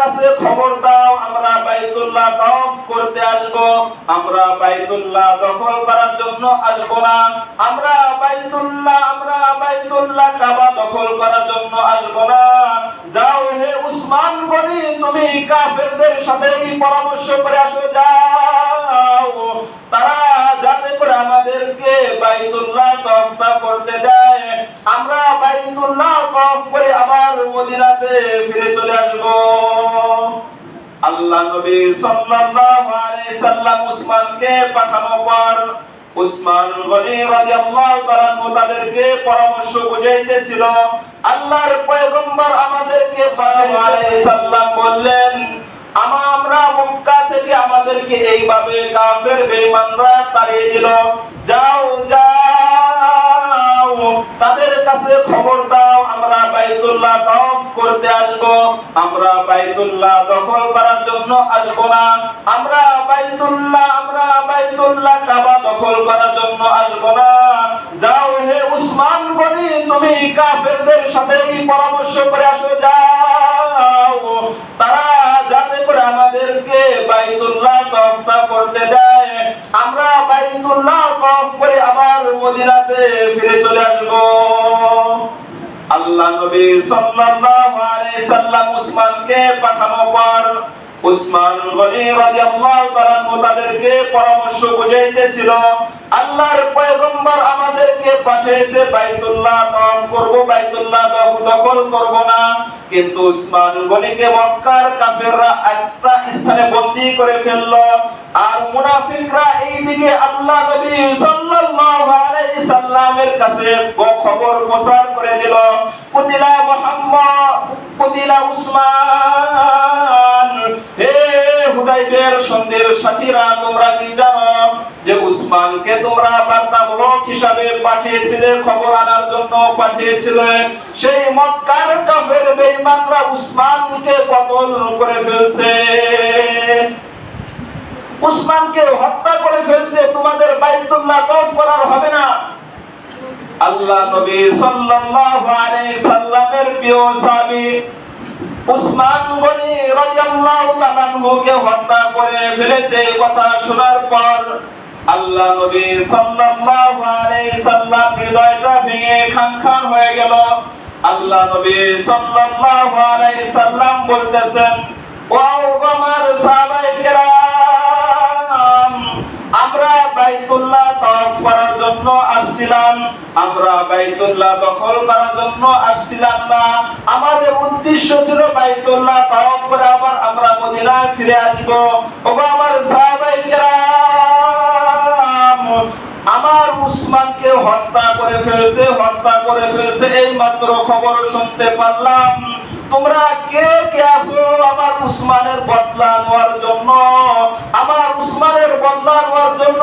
কাছে খবর দাও, আমরা বাইতুল্লাহ তওয়াফ করতে আসব। আমরা বাইতুল্লাহ দখল করার জন্য আসব না। আমরা বাইতুল্লাহ আমরা বাইতুল্লাহ কাবা দখল করার জন্য আসব না। যাও হে উসমান গনি, তুমি কাফেরদের সাথে পরামর্শ করে আসো, যাও। তারা যাতে করে আমাদেরকে বাইতুল্লাহ করতে দেয়। আমরা বাইতুল্লাহ করে আবার মদিনাতে ফিরে চলে আসব। আল্লাহ নবী সাল্লাল্লাহু আলাইহি সাল্লাম উসমানকে পর উসমান গনি রাদিয়াল্লাহু তাআলা তাদেরকে পরামর্শ বুঝাইতেছিল। আল্লাহর পয়গম্বর আমাদেরকে সালাম বললেন আমরা মক্কা থেকে আমাদেরকে এইভাবে কাফের বেঈমানরা তাড়িয়ে দিল। যাও যাও, তাদের কাছে খবর দাও, আমরা বাইতুল্লাহ তওয়াফ করতে আসব। আমরা বাইতুল্লাহ দখল করার জন্য আসব না। আমরা বাইতুল্লাহ আমরা বাইতুল্লাহ কাবা দখল করার জন্য আসব না। যাও হে উসমান গনি, তুমি কাফেরদের সাথে পরামর্শ করে আসো। যাও, তারা করে আমাদেরকে বাইতুল্লাহ করতে দেয়। আমরা বাইতুল্লাহ করে আবার মদিনাতে ফিরে চলে আসব। আল্লাহ নবী সাল্লাল্লাহু আলাইহি সাল্লাম উসমানকে পাঠানোর পর উসমান গনি রাদিয়াল্লাহু তাআলা তাদেরকে পরামর্শ বুঝাইতেছিল, আল্লাহর পয়গম্বর পাঠিয়েছে, বাইতুল্লাহ তওয়াফ করব, বাইতুল্লাহ দখ- দখল করব না। কিন্তু উসমান গনিকে মক্কার কাফেররা একটা স্থানে বন্দী করে ফেলল। আর মুনাফিকরা এইদিকে আল্লাহ নবী সাল্লাল্লাহু আলাইহি সাল্লামের কাছে খবর প্রচার করে দিল। কুতিলা মুহাম্মদ, কুতিলা উসমান সন্ধির সাথীরা, তোমরা কি জানো যে উসমানকে তোমরা বার্তাবহক হিসাবে পাঠিয়েছিলে, খবর আনার জন্য পাঠিয়েছিলে? সেই মক্কার কাফের বেঈমানরা উসমানকে কতল করে ফেলছে? উসমানকে হত্যা করে ফেলছে, তোমাদের বাইতুল্লাহ তওয়াফ করার হবে না। আল্লাহ নবী সাল্লাল্লাহু আলাইহি সাল্লামের প্রিয় সাহাবী বলতেছেন আমার আমরা বাইতুল্লাহ তওয়াফ করার জন্য আসছিলাম, আমরা বাইতুল্লাহ দখল করার জন্য আসছিলাম না। আমাদের উদ্দেশ্য ছিল বাইতুল্লাহ তাওয়াফ করে আবার আমরা মদিনায় ফিরে আসব। ওগো আমার সাহাবাই কেরাম, আমার উসমানকে হত্যা করে ফেলছে, হত্যা করে ফেলছে এই মাত্র খবর শুনতে পারলাম। তোমরা কে কে আসো আমার উসমানের বদলা নেওয়ার জন্য আমার উসমানের বদলা নেওয়ার জন্য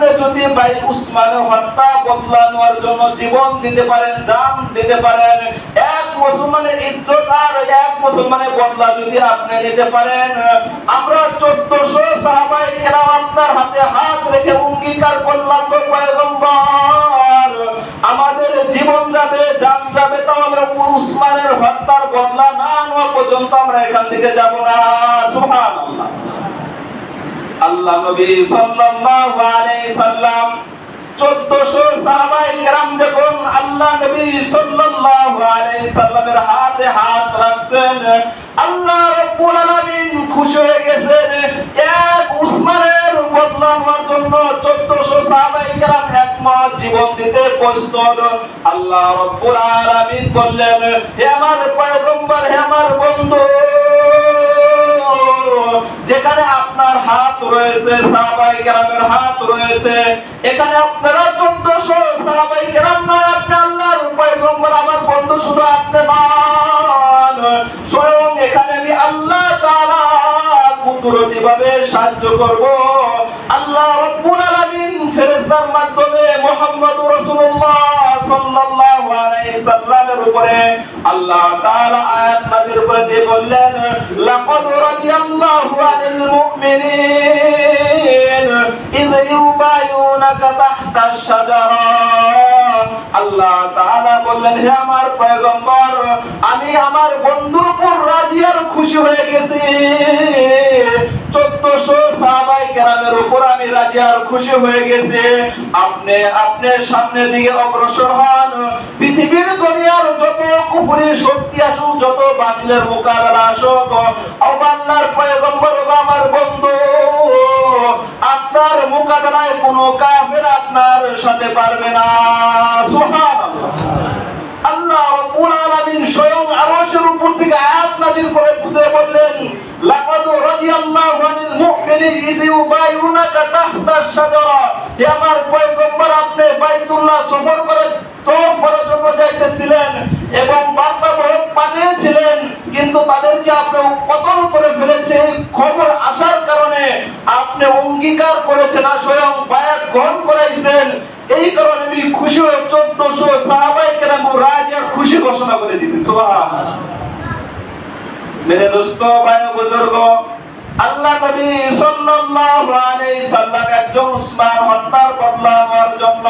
আপনি যদি ভাই উসমানের হত্যা, বদলা নেওয়ার জন্য জীবন দিতে পারেন, জান দিতে পারেন, এক মুসলমানের ইজ্জত আর এক মুসলমানের বদলা যদি আপনি নিতে পারেন, আমরা চোদ্দশো সাহাবাই কেরাম আপনার হাতে হাত রেখে অঙ্গীকার করলাম গো পয়গম্বর। আমাদের জীবন যাবে, জান যাবে তাও আমরা উসমানের হত্যার বদলা না নেওয়া পর্যন্ত আমরা এখান থেকে যাব না। সুবহানাল্লাহ। আল্লাহ নবী সাল্লাল্লাহু আলাইহি সাল্লাম 1400 সাহাবায়ে কেরাম যখন আল্লাহ নবী সাল্লাল্লাহু আলাইহি সাল্লামের হাতে হাত রাখছেন, আল্লাহ রাব্বুল আলামিন খুশি হয়ে গেছেন, এক উসমানের বদলা জন্য 1400 সাহাবায়ে কেরাম একমত জীবন দিতে প্রস্তুত। আল্লাহ রাব্বুল আলামিন বললেন, হে আমার পয়গম্বর, হে আমার বন্ধু যেখানে আপনার হাত রয়েছে, সাহাবাই কেরামের হাত রয়েছে, এখানে আপনারা চোদ্দশো সাহাবাই কেরাম নয়, আপনি আল্লাহর পয়গম্বর আমার বন্ধু শুধু আপনি নন। স্বয়ং এখানে আমি আল্লাহ ভাবে সাহায্য করব। আল্লাহ মাধ্যমে মুহাম্মদুর রাসূলুল্লাহ সাল্লাল্লাহু আলাইহি সাল্লামের উপরে আল্লাহ তাআলা আয়াত নাযিল করে দিয়ে বললেন, লাকাদ রাদিয়াল্লাহু আনিল মুমিনিন, ইয ইউবায়ুনাকা তাহতা আশ-শাজারা আল্লাহ তাআলা বললেন, হে আমার পয়গম্বর, আমি আমার বন্ধুর উপর রাজি আর খুশি হয়ে গেছি। চোদ্দশো আমি রাজি আর খুশি হয়ে গেছি। আপনি আপনার সামনের দিকে অগ্রসর পৃথিবীর আপনার মোকাবেলায় কোনো কাফের আপনার সাথে পারবে না। আল্লাহ স্বয়ং আরশের উপর থেকে আয়াত করে বললেন লাকাদ রাদিয়াল্লাহু আনিল মুমিনিন ইয ইউবায়ুনাকা তাহতা আশ-শাজারা হে আমার পয়গম্বর আপনি বাইতুল্লাহ সফর করে তওয়াফ করার জন্য যাইতেছিলেন এবং বার্তাবাহক পাঠিয়েছিলেন কিন্তু তাদেরকে আপনি কতল করে ফেলেছে খবর আসার কারণে আপনি অঙ্গীকার করেছেন আর স্বয়ং বায়াত গ্রহণ করাইছেন এই কারণে আমি খুশি হয়ে চোদ্দশো সাহাবাই কেরাম রাজার খুশি ঘোষণা করে দিয়েছি সুবহান মেরে দোস্ত, ভাই, বুজুর্গ। আল্লাহ নবী সাল্লাল্লাহু আলাইহি সাল্লাম একজন উসমান হত্যার বদলা জন্য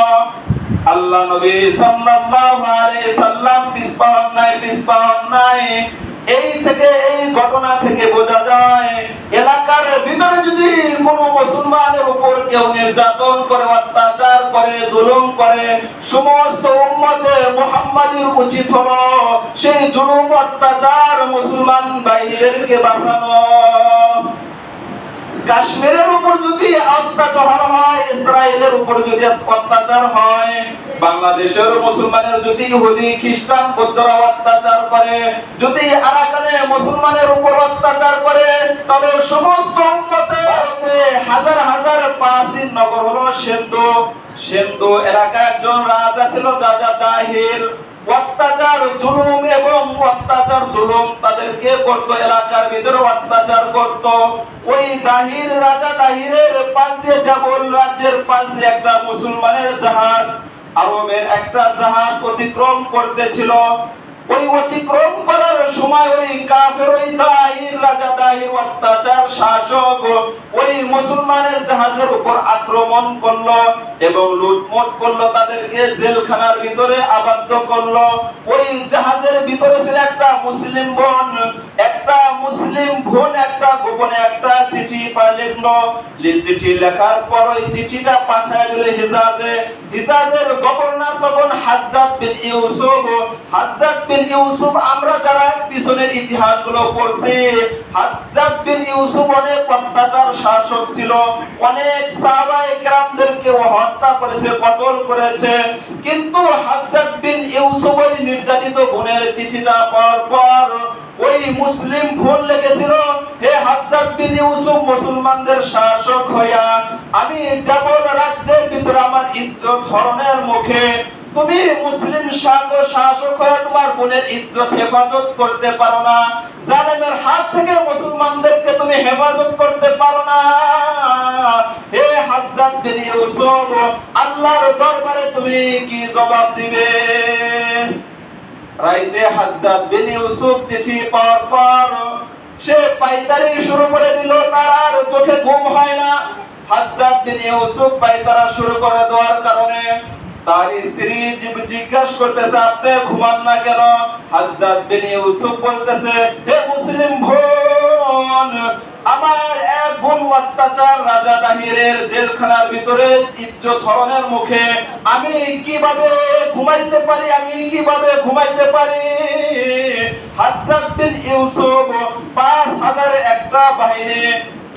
আল্লাহ নবী সাল্লাল্লাহু আলাইহি সাল্লাম নাই নাই। এই থেকে, এই ঘটনা থেকে বোঝা যায়, এলাকার ভিতরে যদি কোনো মুসলমানের উপর কেউ নির্যাতন করে, অত্যাচার করে, জুলুম করে, সমস্ত উম্মতের মুহাম্মাদির উচিত হলো সেই জুলুম, অত্যাচার মুসলমান ভাইদেরকে বাঁচানো। কাশ্মীরের উপর যদি অত্যাচার হয়, ইসরায়েলের উপর যদি অত্যাচার হয়, বাংলাদেশের মুসলমানের যদি ইহুদি, খ্রিস্টান, বৌদ্ধরা অত্যাচার করে, যদি আরাকানে মুসলমানের উপর অত্যাচার করে তবে সমস্ত উম্মতে হাজার হাজার প্রাচীন নগর হলো সেন্দু সেন্দু এলাকা একজন রাজা ছিল, রাজা দাহির অত্যাচার, জুলুম এবং অত্যাচার, জুলুম তাদেরকে করত, এলাকার ভিতরে অত্যাচার করত। ওই দাহির রাজা দাহিরের পাশ দিয়ে জাবল রাজ্যের পাশ দিয়ে একটা মুসলমানের জাহাজ, আরবের একটা জাহাজ অতিক্রম করতেছিল। ওই অতিক্রম করার সময় ওই কাফের, ওই দাহির রাজা দাহির অত্যাচার শাসক, ওই মুসলমানের জাহাজের উপর আক্রমণ করল এবং লুটমোট করল, তাদেরকে জেলখানার ভিতরে আবদ্ধ করল। ওই জাহাজের ভিতরে ছিল একটা মুসলিম বোন। মুসলিম বোন একটা, গোপনে একটা চিঠি লিখলো চিঠি লেখার পর ওই চিঠিটা পাঠায় দিল হিজাজে। হিজাজের গভর্নর তখন হাজ্জাত বিন ইউসুফ। হাজ্জাত বিন ইউসুফ, আমরা যারা পিছনের ইতিহাসগুলো পড়ছি হাজ্জাত বিন ইউসুফ অনেক অত্যাচার শাসক ছিল। অনেক সাহাবায়ে কেরামদেরকে হত্যা করেছে, কতল করেছে। কিন্তু হাজ্জাত বিন ইউসুফ ওই নির্যাতিত বোনের চিঠিটা পাওয়ার পর ওই মুসলিম ফোন লেগেছিল। হে হাজ্জাত বিন ইউসুফ, মুসলমানদের শাসক হইয়া, আমি কেবল রাজ্যের ভিতরে আমার ইজ্জত হরণের মুখে, তুমি মুসলিম শাসক শাসক হয়ে তোমার বোনের ইজ্জত হেফাজত করতে পারো না। জালেমের হাত থেকে মুসলমানদেরকে তুমি হেফাজত করতে পারো না। হে হাজ্জাত বিন ইউসুফ, আল্লাহর দরবারে তুমি কি জবাব দিবে? রাইতে হাজ্জাদ বিন ইউসুফ চিঠি পাওয়ার পর সে পাইতারি শুরু করে দিল তার আর চোখে ঘুম হয় না। হাজ্জাদ বিন ইউসুফ পাইতারা শুরু করে দেওয়ার কারণে তার স্ত্রী জিজ্ঞাসা করতেছে, আপনি ঘুমান না কেন? হাজ্জাদ বিন ইউসুফ বলতেছে, হে মুসলিম বোন আমার এক বোন অত্যাচার রাজা দাহিরের জেলখানার ভিতরে ইজ্জত হরণের মুখে, আমি কীভাবে ঘুমাইতে পারি, আমি কীভাবে ঘুমাইতে পারি? হাজ্জাত বিন ইউসুফ পাঁচ হাজারের একটা বাহিনী,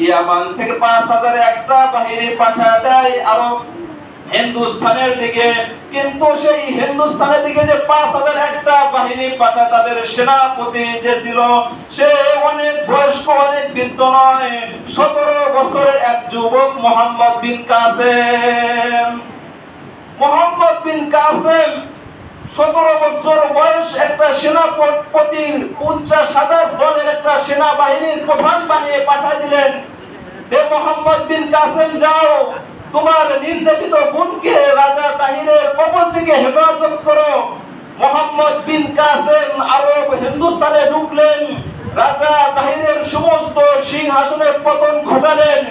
ইয়ামান থেকে পাঁচ হাজারের একটা বাহিনী পাঠা দেয়, আরও হিন্দুস্তানের দিকে, কিন্তু সেই হিন্দুস্তানের দিকে যে পাঁচ হাজার একটা বাহিনী পাঠা তাদের সেনাপতি যে ছিল, সে অনেক বয়স্ক, অনেক বৃদ্ধ নয়, সতেরো বছরের এক যুবক মোহাম্মদ বিন কাসেম। মোহাম্মদ বিন কাসেম সতেরো বছর বয়স একটা সেনাপতির পঞ্চাশ হাজার দলের একটা সেনাবাহিনীর প্রধান বানিয়ে পাঠা দিলেন। হে মোহাম্মদ বিন কাসেম, যাও। তোমার নির্যাতিত বোনকে রাজা তাহিরের কবল থেকে হেফাজত করো। মোহাম্মদ বিন কাসেম আরব হিন্দুস্তানে ঢুকলেন। রাজা তাহিরের সমস্ত সিংহাসনের পতন ঘটালেন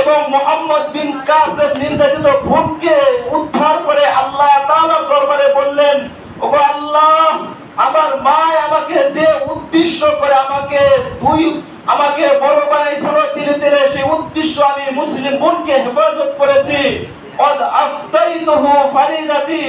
এবং মোহাম্মদ বিন কাসেম নির্যাতিত বোনকে উদ্ধার করে আল্লাহ তাআলার দরবারে বললেন, ওগো আল্লাহ আমার মা আমাকে যে উদ্দেশ্য করে আমাকে দুই আমাকে বড় বানাইছিল ধীরে ধীরে সেই উদ্দেশ্য আমি মুসলিম বোনকে হেফাজত করেছি। অদ আফতাইতুহু ফারিদাতি।